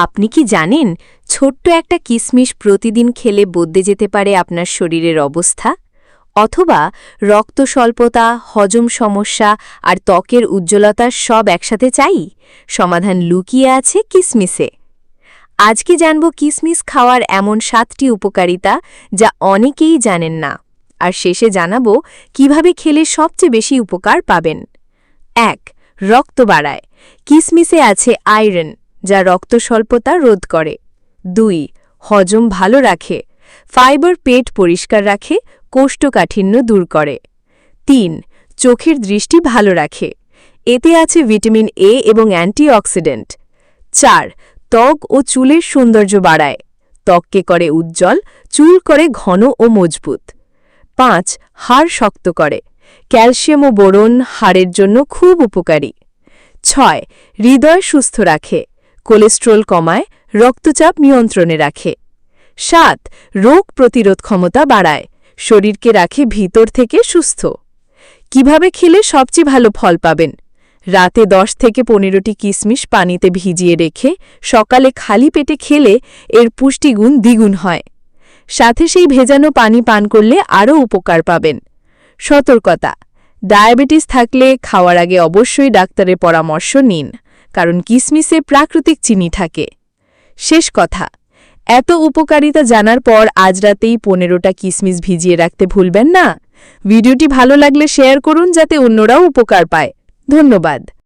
আপনি কি জানেন, ছোট্ট একটা কিশমিশ প্রতিদিন খেলে বদলে যেতে পারে আপনার শরীরের অবস্থা? অথবা রক্ত স্বল্পতা হজম সমস্যা আর ত্বকের উজ্জ্বলতা সব একসাথে চাই? সমাধান লুকিয়ে আছে কিসমিসে। আজকে জানব কিসমিস খাওয়ার এমন সাতটি উপকারিতা যা অনেকেই জানেন না। আর শেষে জানাব কীভাবে খেলে সবচেয়ে বেশি উপকার পাবেন। এক, রক্ত বাড়ায়। কিসমিসে আছে আয়রন। যা রক্ত স্বল্পতা রোধ করে। দুই, হজম ভালো রাখে। ফাইবার পেট পরিষ্কার রাখে, কোষ্ঠকাঠিন্য দূর করে। তিন, চোখের দৃষ্টি ভালো রাখে। এতে আছে ভিটামিন এ এবং অ্যান্টিঅক্সিডেন্ট। চার, ত্বক ও চুলের সৌন্দর্য বাড়ায়। ত্বককে করে উজ্জ্বল, চুল করে ঘন ও মজবুত। পাঁচ, হাড় শক্ত করে। ক্যালসিয়াম ও বোরন হাড়ের জন্য খুব উপকারী। ছয়, হৃদয় সুস্থ রাখে। কোলেস্ট্রল কমায়, রক্তচাপ নিয়ন্ত্রণে রাখে। সাত, রোগ প্রতিরোধ ক্ষমতা বাড়ায়, শরীরকে রাখে ভিতর থেকে সুস্থ। কীভাবে খেলে সবচেয়ে ভালো ফল পাবেন? রাতে দশ থেকে পনেরোটি কিশমিশ পানিতে ভিজিয়ে রেখে সকালে খালি পেটে খেলে এর পুষ্টিগুণ দ্বিগুণ হয়। সাথে সেই ভেজানো পানি পান করলে আরও উপকার পাবেন। সতর্কতা, ডায়াবেটিস থাকলে খাওয়ার আগে অবশ্যই ডাক্তারের পরামর্শ নিন। কারণ কিসমিসে প্রাকৃতিক চিনি থাকে। শেষ কথা, এত উপকারিতা জানার পর আজ রাতেই পনেরোটা কিসমিস ভিজিয়ে রাখতে ভুলবেন না? ভিডিওটি ভালো লাগলে শেয়ার করুন যাতে অন্যরাও উপকার পায়। ধন্যবাদ।